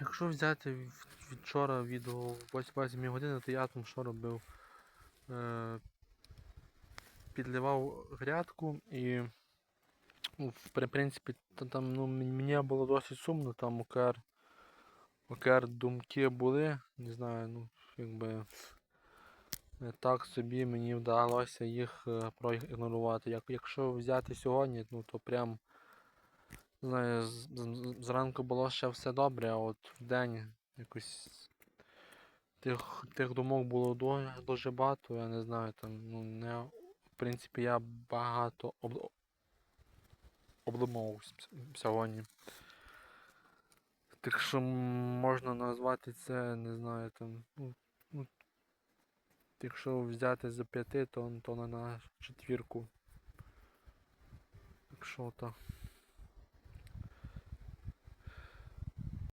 Якщо взяти в- вчора від 8 години, то я там що робив? Е, підливав грядку і ну, в принципі там ну, мені було досить сумно, там ОКР, ОКР думки були, не знаю, ну якби так собі мені вдалося їх е, проігнорувати. Як, якщо взяти сьогодні, ну то прям знаю, зранку було ще все добре, а от в день якось тих, тих думок було дуже, багато, я не знаю, там, ну, не, в принципі, я багато об, облимовувався сьогодні. Так що можна назвати це, не знаю, там, ну, ну, якщо взяти за п'яти, то, то на четвірку. Так що так.